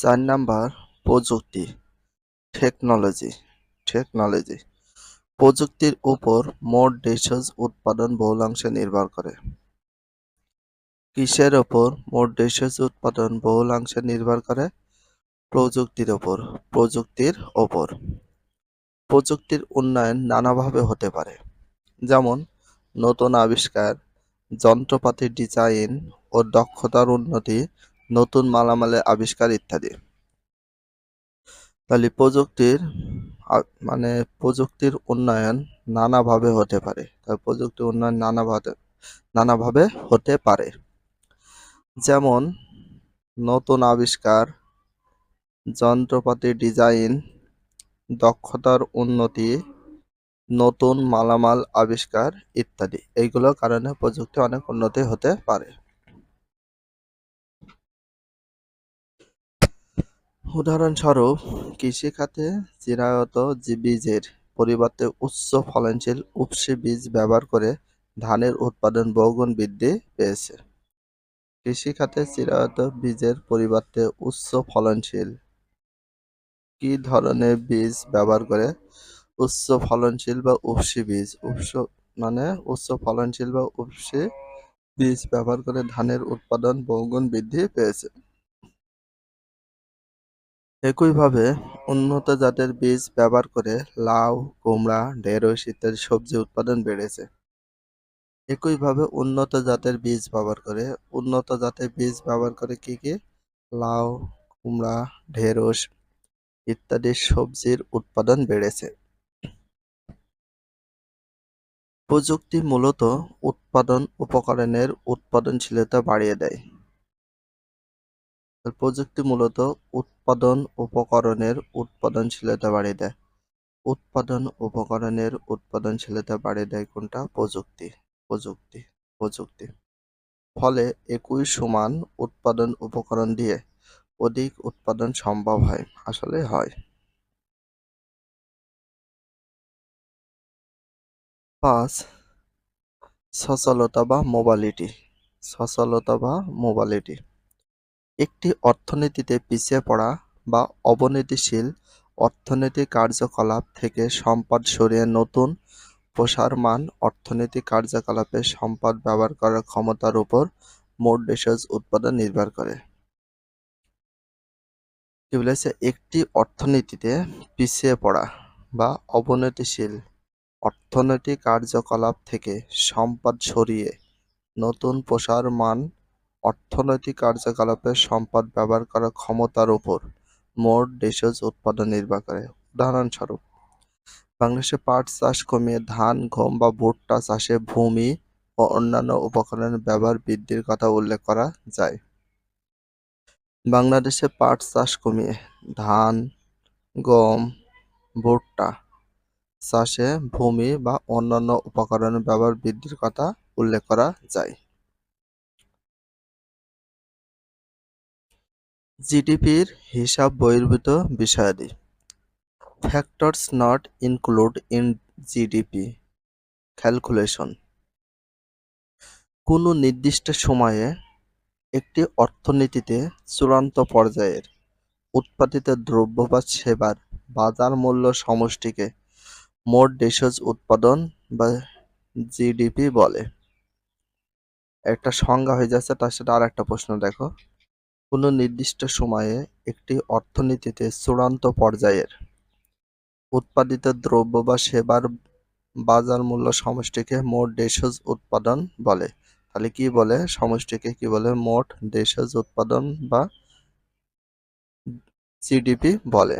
চার নাম্বার প্রযুক্তি technology technology প্রযুক্তির উপর মোট দেশজ উৎপাদন বহুলাংশে নির্ভর করে। কিসের ওপর মোট দেশজ উৎপাদন বহুলাংশে নির্ভর করে? প্রযুক্তির ওপর প্রযুক্তির ওপর প্রযুক্তির উন্নয়ন নানাভাবে হতে পারে। যেমন, নতুন আবিষ্কার যন্ত্রপাতির ডিজাইন ও দক্ষতার উন্নতি নতুন মালামালের আবিষ্কার ইত্যাদি। তাহলে প্রযুক্তির মানে প্রযুক্তির উন্নয়ন নানাভাবে হতে পারে। তার প্রযুক্তির উন্নয়ন নানাভাবে নানাভাবে হতে পারে। যেমন নতুন আবিষ্কার যন্ত্রপাতির ডিজাইন, দক্ষতার উন্নতি, নতুন মালামাল আবিষ্কার ইত্যাদি। এইগুলোর কারণে প্রযুক্তি অনেক উন্নতি হতে পারে। উদাহরণস্বরূপ কৃষিখাতে চিরায়ত বীজের পরিবর্তে উচ্চ ফলনশীল উফশী বীজ ব্যবহার করে ধানের উৎপাদন বহুগুণ বৃদ্ধি পেয়েছে। কৃষিখাতে চিরায়ত বীজের পরিবর্তে উচ্চ ফলনশীল কি ধরনের বীজ ব্যবহার করে উচ্চ ফলনশীল বা উফশী বীজ উৎস মানে উচ্চ ফলনশীল বা উফশী বীজ ব্যবহার করে ধানের উৎপাদন বহুগুণ বৃদ্ধি পেয়েছে? একইভাবে উন্নত জাতের বীজ ব্যবহার করে লাউ, কুমড়া, ঢেঁড়স ইত্যাদি সবজি উৎপাদন বেড়েছে। একইভাবে উন্নত জাতের বীজ ব্যবহার করে, উন্নত জাতের বীজ ব্যবহার করে কি কি? লাউ, কুমড়া, ঢেঁড়স ইত্যাদি সবজির উৎপাদন বেড়েছে। প্রযুক্তি মূলত উৎপাদন, উপকরণের উৎপাদনশীলতা বাড়িয়ে দেয়। প্রযুক্তি মূলত উৎপাদন উপকরণের উৎপাদনশীলতা বাড়িয়ে দেয়। উৎপাদন উপকরণের উৎপাদনশীলতা বাড়িয়ে দেয় কোনটা? প্রযুক্তি প্রযুক্তি প্রযুক্তি। ফলে একই সমান উৎপাদন উপকরণ দিয়ে অধিক উৎপাদন সম্ভব হয়, আসলে হয়। পাঁচ, সচলতা বা মোবালিটি সচলতা বা মোবালিটি একটি অর্থনীতিতে পিছিয়ে পড়া বা অবনতিশীল অর্থনৈতিক কার্যকলাপ থেকে সম্পদ সরিয়ে নতুন প্রসারমান অর্থনৈতিক কার্যকলাপে সম্পদ ব্যবহার করার ক্ষমতার উপর মোট দেশজ উৎপাদন নির্ভর করে। কি বলেছে? একটি অর্থনীতিতে পিছিয়ে পড়া বা অবনতিশীল অর্থনৈতিক কার্যকলাপ থেকে সম্পদ সরিয়ে নতুন প্রসারমান অর্থনৈতিক কার্যকলাপে সম্পদ ব্যবহার করার ক্ষমতার উপর মোট দেশজ উৎপাদন নির্ভর করে। উদাহরণস্বরূপ, বাংলাদেশে পাট চাষ কমিয়ে ধান, গম বা ভুট্টা চাষে ভূমি ও অন্যান্য উপকরণের ব্যবহার বৃদ্ধির কথা উল্লেখ করা যায়। বাংলাদেশে পাট চাষ কমিয়ে ধান, গম, ভুট্টা চাষে ভূমি বা অন্যান্য উপকরণের ব্যবহার বৃদ্ধির কথা উল্লেখ করা যায়। জিডিপির হিসাব বহির্ভূত বিষয়াদি। Factors not include in GDP calculation কোনো নির্দিষ্ট সময়ে একটি অর্থনীতিতে চূড়ান্ত পর্যায়ের উৎপাদিত দ্রব্য বা সেবার বাজার মূল্য সমষ্টিকে মোট দেশজ উৎপাদন বা জিডিপি বলে। একটা সংজ্ঞা হয়ে যাচ্ছে, তার সাথে আর একটা প্রশ্ন দেখো। কোনো নির্দিষ্ট সময়ে একটি অর্থনীতিতে চূড়ান্ত পর্যায়ের উৎপাদিত দ্রব্য বা সেবার বাজার মূল্য সমষ্টিকে মোট দেশজ উৎপাদন বলে। তাহলে কি বলে? সমষ্টিকে কি বলে? মোট দেশজ উৎপাদন বা জিডিপি বলে।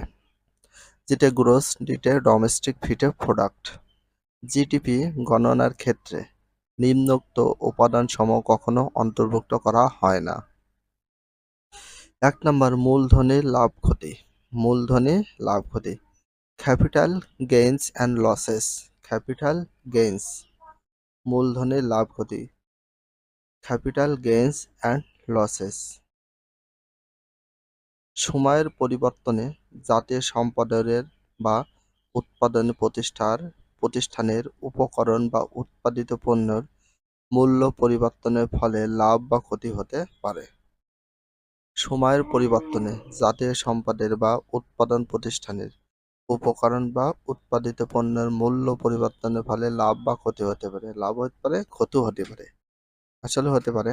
যেটা গ্রোস ডিটে ডোমেস্টিক ফিটে প্রোডাক্ট জিডিপি গণনার ক্ষেত্রে নিম্নোক্ত উপাদানসমূহ কখনো অন্তর্ভুক্ত করা হয় না। এক নম্বর মূলধনের লাভ ক্ষতি। মূলধনে লাভ ক্ষতি। Capital gains and losses. Capital gains. মূলধনের লাভ ক্ষতি। Capital gains and losses. সময়ের পরিবর্তনে জাতীয় সম্পদের বা উৎপাদন প্রতিষ্ঠার, প্রতিষ্ঠানের উপকরণ বা উৎপাদিত পণ্যের মূল্য পরিবর্তনের ফলে লাভ বা ক্ষতি হতে পারে। সময়ের পরিবর্তনে জাতীয় সম্পদের বা উৎপাদন প্রতিষ্ঠানের উপকরণ বা উৎপাদিত পণ্যের মূল্য পরিবর্তনের ফলে লাভ বা ক্ষতি হতে পারে। লাভ হতে পারে, ক্ষতি হতে পারে। আসলে হতে পারে।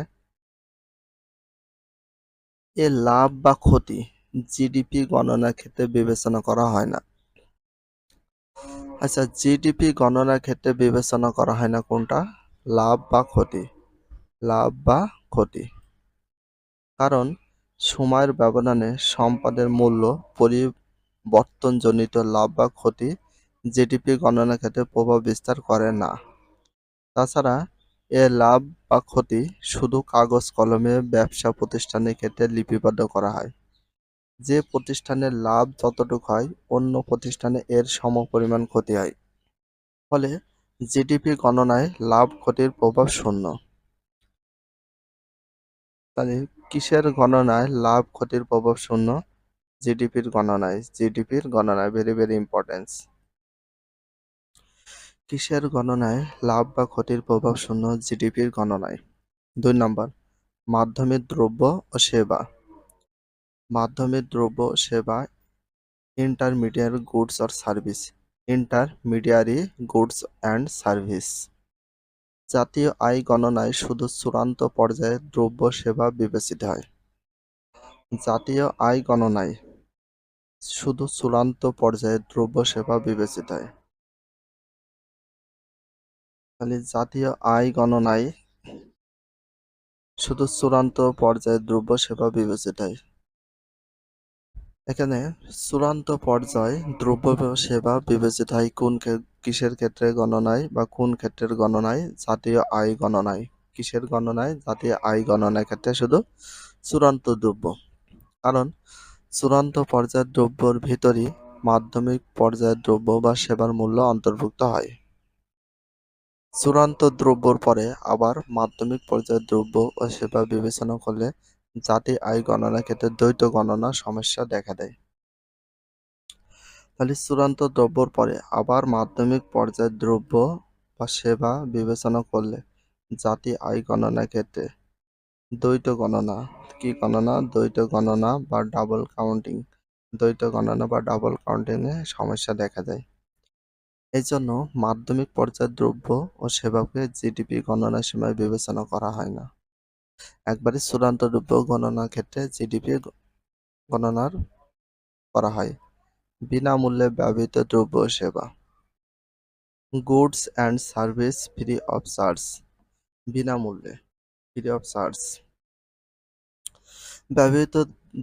এ লাভ বা ক্ষতি জিডিপি গণনার ক্ষেত্রে বিবেচনা করা হয় না। আচ্ছা জিডিপি গণনার ক্ষেত্রে বিবেচনা করা হয় না কোনটা? লাভ বা ক্ষতি। লাভ বা ক্ষতি। কারণ সময়ের ব্যবধানে সম্পদের মূল্য পরিবর্তনজনিত লাভ বা ক্ষতি জিডিপি গণনার ক্ষেত্রে প্রভাব বিস্তার করে না। তাছাড়া, এ লাভ বা ক্ষতি শুধু কাগজ, কলমে ব্যবসা প্রতিষ্ঠানের ক্ষেত্রে লিপিবদ্ধ করা হয়। যে প্রতিষ্ঠানের লাভ যতটুকু হয়, অন্য প্রতিষ্ঠানে এর সমপরিমাণ ক্ষতি হয়। ফলে জিডিপি গণনায় লাভ ক্ষতির প্রভাব শূন্য। তাহলে কিসের গণনায় লাভ ক্ষতির প্রভাব শূন্য? জিডিপির গণনায়। জিডিপির গণনায় ভেরি ভেরি ইম্পর্টেন্স কিসের গণনায় লাভ বা ক্ষতির প্রভাব শূন্য? জিডিপির গণনায়। দুই নম্বর, মাধ্যমিক দ্রব্য ও সেবা। মাধ্যমিক দ্রব্য সেবা intermediary goods or service intermediary goods and service জাতীয় আয় গণনায় শুধু চূড়ান্ত পর্যায়ে দ্রব্য সেবা বিবেচিত হয়। জাতীয় আয় গণনায় শুধু চূড়ান্ত পর্যায়ে দ্রব্য সেবা বিবেচিত হয়। তাহলে জাতীয় আয় গণনায় শুধু চূড়ান্ত পর্যায়ে দ্রব্য সেবা বিবেচিত হয়। এখানে চূড়ান্ত পর্যায়ে দ্রব্য সেবা বিবেচিত হয় কোন কিসের ক্ষেত্রে গণনায় বা কোন ক্ষেত্রের গণনায় জাতীয় আয় গণনায়? কিসের গণনায় জাতীয় আয় গণনার ক্ষেত্রে শুধু চূড়ান্ত দ্রব্য। কারণ চূড়ান্ত পর্যায়ের দ্রব্যর ভিতরই মাধ্যমিক পর্যায়ের দ্রব্য বা সেবার মূল্য অন্তর্ভুক্ত হয়। চূড়ান্ত দ্রব্যর পরে আবার মাধ্যমিক পর্যায়ের দ্রব্য ও সেবা বিবেচনা করলে জাতি আয় গণনার ক্ষেত্রে দ্বৈত গণনা সমস্যা দেখা দেয়। তাহলে চূড়ান্ত দ্রব্যর পরে আবার মাধ্যমিক পর্যায়ের দ্রব্য বা সেবা বিবেচনা করলে জাতি আয় গণনার ক্ষেত্রে দ্বৈত গণনা, কি গণনা? দ্বৈত গণনা বা ডাবল কাউন্টিং দ্বৈত গণনা বা ডাবল কাউন্টিংয়ে সমস্যা দেখা দেয়। এই জন্য মাধ্যমিক পর্যায়ের দ্রব্য ও সেবাকে জিডিপি গণনার সময় বিবেচনা করা হয় না। একবারে চূড়ান্ত দ্রব্য গণনার ক্ষেত্রে জিডিপি গণনার করা হয়। বিনামূল্যে ব্যবহৃত দ্রব্য সেবা। Goods and service free of charge. বিনামূল্যে, ফ্রি অফ চার্জ। ব্যবহৃত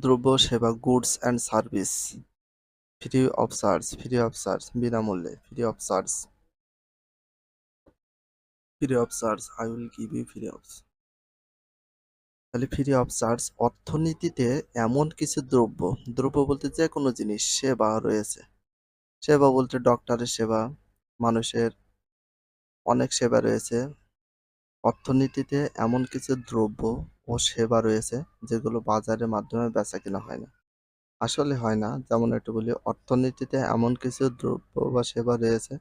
দ্রব্য সেবা goods and service. Free of charge, free of charge, বিনামূল্যে, free of charge. Free of charge, I will give you free of তাহলে ফ্রি অফ চার্জ অর্থনীতিতে এমন কিছু দ্রব্য দ্রব্য বলতে যে কোনো জিনিস, সেবা রয়েছে। সেবা বলতে ডক্টরের সেবা, মানুষের অনেক সেবা রয়েছে। অর্থনীতিতে এমন কিছু দ্রব্য ও সেবা রয়েছে, যেগুলো বাজারের মাধ্যমে বেচা কেনা হয় না। আসলে হয় না, যেমন একটু বলি, অর্থনীতিতে এমন কিছু দ্রব্য বা সেবা রয়েছে,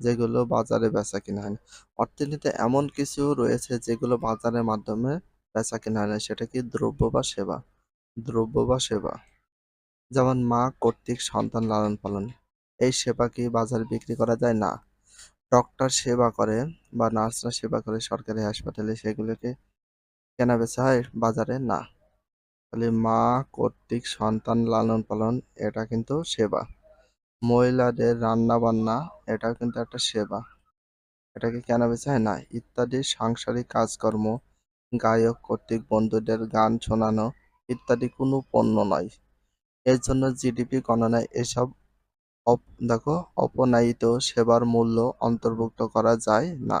যেগুলো বাজারে বেচা কিনা হয় না। অর্থনীতিতে এমন কিছু রয়েছে, যেগুলো বাজারের মাধ্যমে বেচা কেনা হয় না সেটা কি দ্রব্য বা সেবা? দ্রব্য বা সেবা। যেমন মা কর্তৃক সন্তান লালন পালন। এই সেবা কি বাজারে বিক্রি করা যায়? না। ডক্টর সেবা করে বা নার্সরা সেবা করে সরকারি হাসপাতালে সেগুলোকে কেনা বেচা হয় বাজারে? না। তাহলে মা কর্তৃক সন্তান লালন পালন, এটা কিন্তু সেবা। মহিলাদের রান্না বান্না এটাও কিন্তু একটা সেবা। এটাকে কেনা বেচা হয়? না। ইত্যাদি সাংসারিক কাজকর্ম গায়ক কর্তৃক বন্ধুদের গান শোনানো ইত্যাদি কোনো পণ্য নয়। এর জন্য জিডিপি গণনায় এসব দেখো, অপনায়িত সেবার মূল্য অন্তর্ভুক্ত করা যায় না।